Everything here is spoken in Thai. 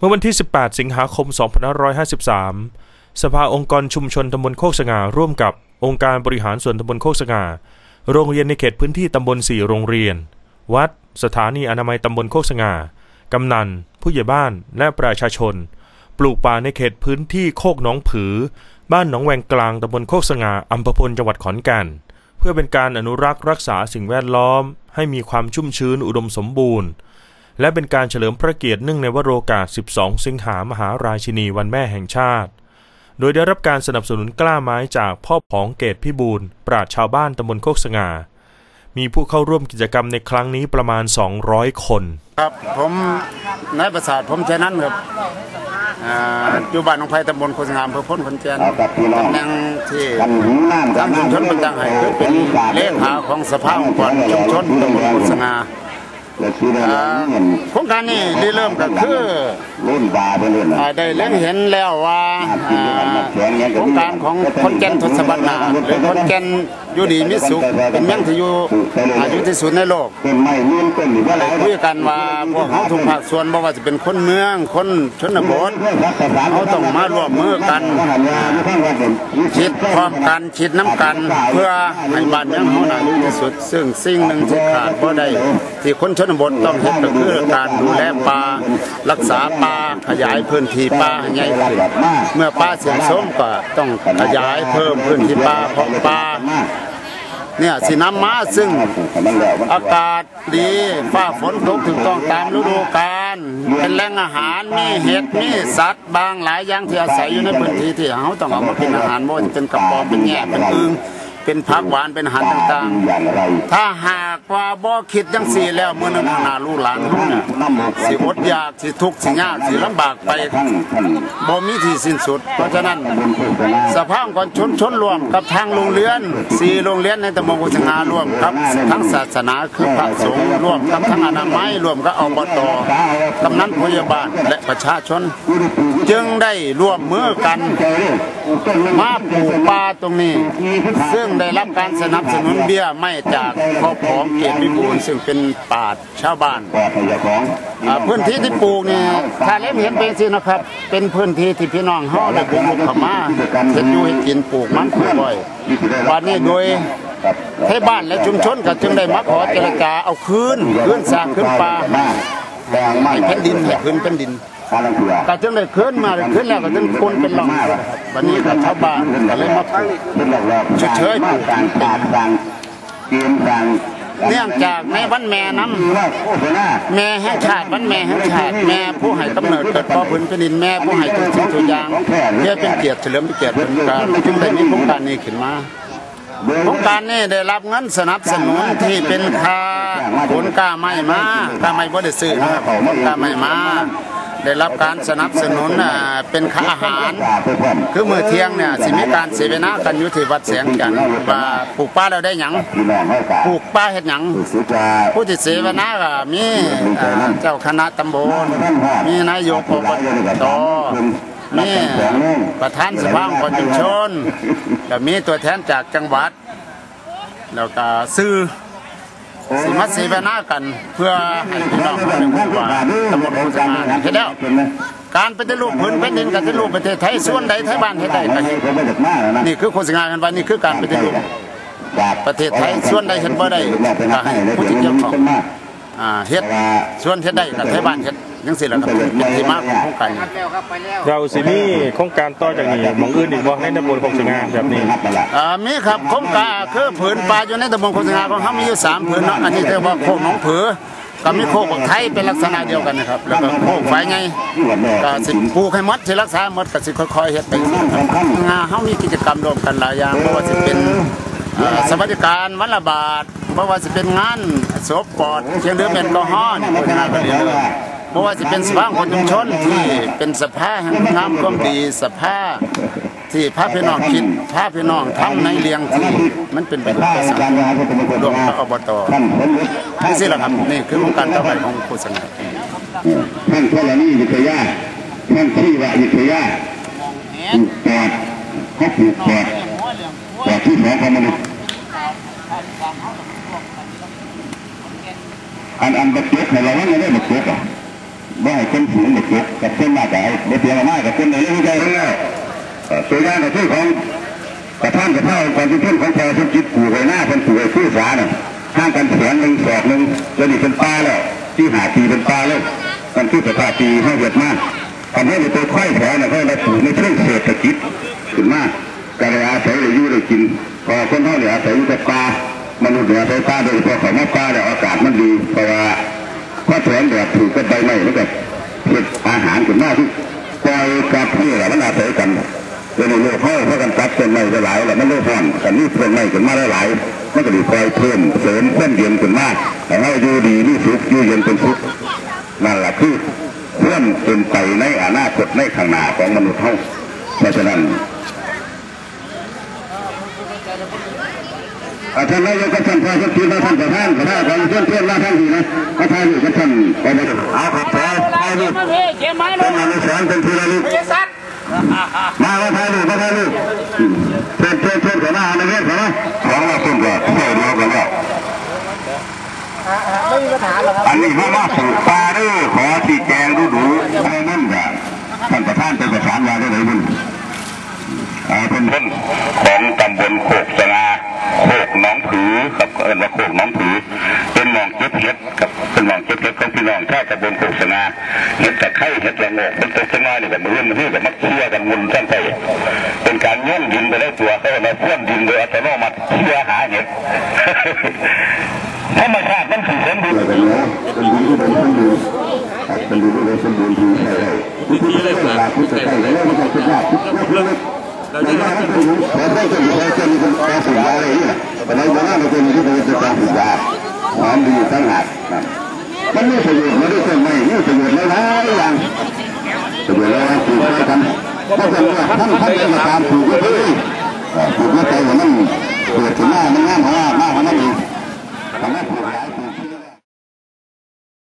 เมื่อวันที่ 18 สิงหาคม 2553 สภาองค์กรชุมชนตำบลโคกสง่าร่วมกับองค์การบริหารส่วนตำบลโคกสง่า โรงเรียนในเขตพื้นที่ตำบล 4 โรงเรียน วัด สถานีอนามัยตำบลโคกสง่า กำนัน ผู้ใหญ่บ้าน และประชาชน ปลูกป่าในเขตพื้นที่โคกหนองผือ บ้านหนองแวงกลางตำบลโคกสง่าอำเภอพลจังหวัดขอนแก่น เพื่อเป็นการอนุรักษ์รักษาสิ่งแวดล้อม ให้มีความชุ่มชื้นอุดมสมบูรณ์ และเป็นการเฉลิมพระเกียรติเนื่องในวโรกาส 12 สิงหามหาราชินีวันแม่แห่งชาติ โดยได้รับการสนับสนุนกล้าไม้จากพ่อผองเกตพิบูลปราชญ์ชาวบ้านตำบลโคกสง่า มีผู้เข้าร่วมกิจกรรมในครั้งนี้ประมาณ 200 คน ครับผมนายประสาทผมใช้นั้นครับอ่าอยู่บ้านหนองไผ่ตำบลโคสงามอำเภอพ้นขอนแก่นตำแหน่งที่ทางชุมชนประจังไห้คือเป็นเลขาของสภาองค์กรชุมชนตำบลโคสงาอ่า โครงการนี้ได้เริ่มก็คือเล่นบาไปเล่นอ่าได้เล็งเห็นแล้วว่าอ่าโครงการของคนแก่นทศวรรษนาหรือคนแก่นอยู่ดีมีสุขเป็นเมืองที่อยู่อายุที่สุดในโลกเป็นไม้เลื่อนเป็นหรือว่าอะไรคุยกันว่าพวกเขาทุกภาคส่วนบ่ว่าจะเป็นคนเมืองคนชนบทเขาต้องมาร่วมมือกันคิดพร้อมกันคิดน้ำกัน เพื่อให้บ้านเมืองเขาน่าอยู่ที่สุด ซึ่งสิ่งหนึ่งที่ขาดบ่ได้ที่คนชนบทต้องเฮ็ดก็คือการดูแลป่ารักษาป่าขยายพื้นที่ป่าให้ใหญ่ขึ้นเมื่อป่าเสื่อมโทรมก็ต้องขยายเพิ่มพื้นที่ป่าเพาะป่าเนี่ยสิน้ำมาซึ่งอากาศดีฟ้าฝนตกถูกต้องตามฤดูกาลเป็นแหล่งอาหารมีเห็ดมีสัตว์บางหลายอย่างที่อาศัยอยู่ในพื้นที่ที่เขาต้องเอามาเป็นอาหารบ่ว่าจะเป็นกระป๋อมเป็นแง่เป็นอึ่ง เป็นผักหวานเป็นอาหารต่างๆ ถ้าหากว่าบ่คิดจังสี่แล้วเมื่อนั้นางหน้าลูกหลานเขาเนี่ยสิอดอยากสิทุกข์สิยากสิลำบากไปบ่มีที่สิ้นสุด เพราะฉะนั้นสภาพก่อนชนชนรวมกับทางโรงเรียนสี่โรงเรียนในตำบลกุชงาร่วมกับทั้งศาสนาคือพระสงฆ์ร่วมกับทั้งอนามัยร่วมกับอบตกำนันพยาบาลและ ประชาชน จึงได้ร่วมมือกันมาปลูกป่าตรงนี้ ซึ่งได้รับการสนับสนุนเบี้ยไม่จากพ่อผองเกียรติวิบูลย์ซึ่งเป็นปราชาวบ้านพื้นที่ที่ปลูกนี่ถ้าเล่มเห็นเป็นสินะครับ เป็นพื้นที่ที่พี่น้องเฮาได้ปลูกลูกขมาเฮ็ดอยู่ให้กินปลูกมันปลูกบ่อยวันนี้โดยไทยบ้านและชุมชนก็จึงได้มาขอเจรจาเอาคืนคืนสร้างคืนป่า ให้แผ่นดินให้คืนแผ่นดินพาลังเถื่อก็จึงได้คืนมาได้คืนแล้วก็จึงคนเป็นหลองวันนี้ก็ชาวบ้านก็เลยมาปลูกเป็นหลอกหลอกเฉยๆมากการปราบการเกมการเนื่องจากในวันแม่น้ำคือว่าโฆษณาแม่แห่งชาติวันแม่แห่งชาติแม่ผู้ให้กำเนิดเกิดพ่อพื้นแผ่นดินแม่ผู้ให้ทุกสิ่งทุกอย่างเพื่อเป็นเกียรติเฉลิมพระเกียรติเป็นการจึงได้มีโครงการนี้ขึ้นมา โครงการนี้ได้รับเงินสนับสนุนที่เป็นค่าผลกล้าไม้มากล้าไม้บ่ได้ซื้อนะครับผลกล้าไม้มาได้รับการสนับสนุนเป็นค่าอาหาร คือมื้อเที่ยงเนี่ยสิมีการเสวนากันอยู่ที่วัดแสงจันว่าปลูกป่าแล้วได้หยั่งปลูกป่าเฮ็ดหยังผู้ที่เสวนาก็มีเจ้าคณะตำบลมีนายกอบต มีประธานสภาองค์กรชุมชนแล้วมีตัวแทนจากจังหวัด แล้วก็ซื้อสิมาเสวนากันเพื่อให้พี่น้องได้รู้ว่าตำบลโคสงานเฮ็ดแล้วการปฏิรูปพื้นแผ่นดินกับปฏิรูปประเทศไทยส่วนใดไทยบ้านเฮ็ดได้ไม่จากมนี่คือโฆษณากันว่านี่คือการปฏิรูปประเทศไทยส่วนใดเฮ็ดบ่ได้ก็ให้ผู้ที่เกี่ยวข้องเฮ็ดส่วนเฮ็ดได้กับไทยบ้านเฮ็ด จังซี่แหละครับเป็นที่มาของโครงการนี้เราสิมีโครงการต่อจากนี้หมองอื่นอีกบ่ในตำบลโคกสง่าแบบนี้นับมาละอ่ามีครับโครงการคือผืนป่าอยู่ในตำบลโคสงาของเฮามีอยู่3ผืนเนาะอันนี้เรียกว่าโคกหนองผือก็มีโคกบักไทยเป็นลักษณะเดียวกันนะครับ แล้วก็โคกฝายไงก็สิปลูกให้หมดสิรักษาหมดก็สิค่อยๆเฮ็ดไปงาเฮามีกิจกรรมร่วมกันหลายอย่างบ่ว่าสิเป็นอ่าสวัสดิการวันละบาทบ่ว่าสิเป็นงานศพปอดเครื่องดื่มแอลกอฮอล์นี่โฆษณากันเรื่อยๆ เพราะว่าจะเป็นสภาคนชุมชนที่เป็นสภาแห่งน้ำความดีสภาที่พระพี่น้องคิดพระพี่น้องทำในเลี้ยงที่มันเป็นประโยชน์ต่อสังคมรวมกับอบตนี่สิละครับนี่คือโครงการต่อไปของโฆษณาท่านพลนี่ยุทธยาท่นที่ว่ายุทธยาปอดเขาปลูกแปอดปดที่หมอของมนุษย์อันอันบักเก็ตให้เราว่าไงได้บักเก็ตอะ ว่ให้คนสูงเด็กเก็บกับคนมากกับเด็กเพียงมากกับคนในเรื่องใจทั้งนั้นตัวอย่างก็คือของกระท่านกระเท่าก่อนที่เพื่อนของแพอทุกจิตปู่ไว้หน้าคนปู่ไว้ชื่อสาน่ะห่างกันแสนหนึ่งศอกหนึ่งแล้วนี่เป็นป้าแล้วที่หาปีเป็นป้าแล้วมันคือสภาพปีให้เกิดมากทำให้ตัวค่อยแผลน่ะเขาได้ปลูกในเชิงเศรษฐกิจขึ้นมากการอาศัยอยู่ได้กินพอคนเท่าเนี่ยอาศัยอยู่กับปลามนุษย์เนี่ยอาศัยปลาโดยเฉพาะของมาปลาเนี่ยอากาศมันดีเพราะว่า พอแถนแบบถูกกับใบไม้แล้วก็เห็ดอาหารขึ้นมาที่ปล่อยกับเพื่อมันอาศัยกันในโลกเขาเพราะกันตัดต้นไม้หลายแล้วมันโลภอนกันนี่ต้นไม้ขึ้นมาหลายมันก็ดีคอยเพิ่มเสริมเพิ่มเย็นขึ้นมากแต่เราอยู่ดีนี่สุขอยู่เย็นเป็นสุขนั่นแหละคือเพื่อนเป็นไปในอนาคตในข้างหน้าของมนุษย์เขาเพราะฉะนั้น อาท่านนายกท่านพอสักทีมาท่านประธานประธานของเพื่อนเพื่อนมาท่านทีนะประธานอยู่กับท่านไปไปเอาครับขอถ่ายรูกม้ลเป็นอนุสรณ์เป็นทีละลึกไอ้สัตว์มาว่าถ่ายรูปมาถ่ายรูปเพื่อนเพื่อนเพื่อนของมาในเรื่องของของเราต้นก็เท่าเดียวกันแล้วไม่มีปัญหาอกครับอันนี้เขามาปลูกปลาด้วยขอที่แจงดูดูไอ้นั่นก็ท่านประธานเป็นประสานงานได้เลยคุณอ่าเป็นเพื่อนของตำบลโคกสงาโคกห น้องผือครับเอิ้นว่าโคกน้องผือ เป็นหนองเก็บเห็ดกับเป็นหนองเก็บเห็ดของพี่น้องชาวตำบลโคกสงาเห็ดตะไคร้เห็ดละโงกเป็นต้นสงาเนี่ยกับมือมือกับมักเชื่อกันมุนท่านไปเป็นการย่นดินไปได้ตัวเขามาพ่วนดินโดยอัตโนมัติเชื่อหาเห็ดธรรมชาติมันถือสมบูรณ์เป็นเนื้อเป็นดินที่เป็นสมบูรณ์เป็นดินที่เป็นสมบูรณ์ที่ใช่ได้วิธีเล่นแบบที่ใช่ได้แล้วมันจะเป็นยากทุกเรื่องเราจะให้เป็นขอได้เป็นขอเป็นเป็นกาสุยาอะไรนี่แหละแต่ในบ้านเราเป็นที่เป็นการสุยาหอมดีตั้งหักมันไม่ประโยชน์ไม่ได้เป็นไม่ไม่ประโยชน์หลายอย่างประโยชน์แล้วปลูกไปกันถ้าจะว่าท่านท่านเป็นตามปลูกก็ได้ปลูกก็ใจว่ามันเกิดขึ้นมามันงามมากมากมันนั่นเอง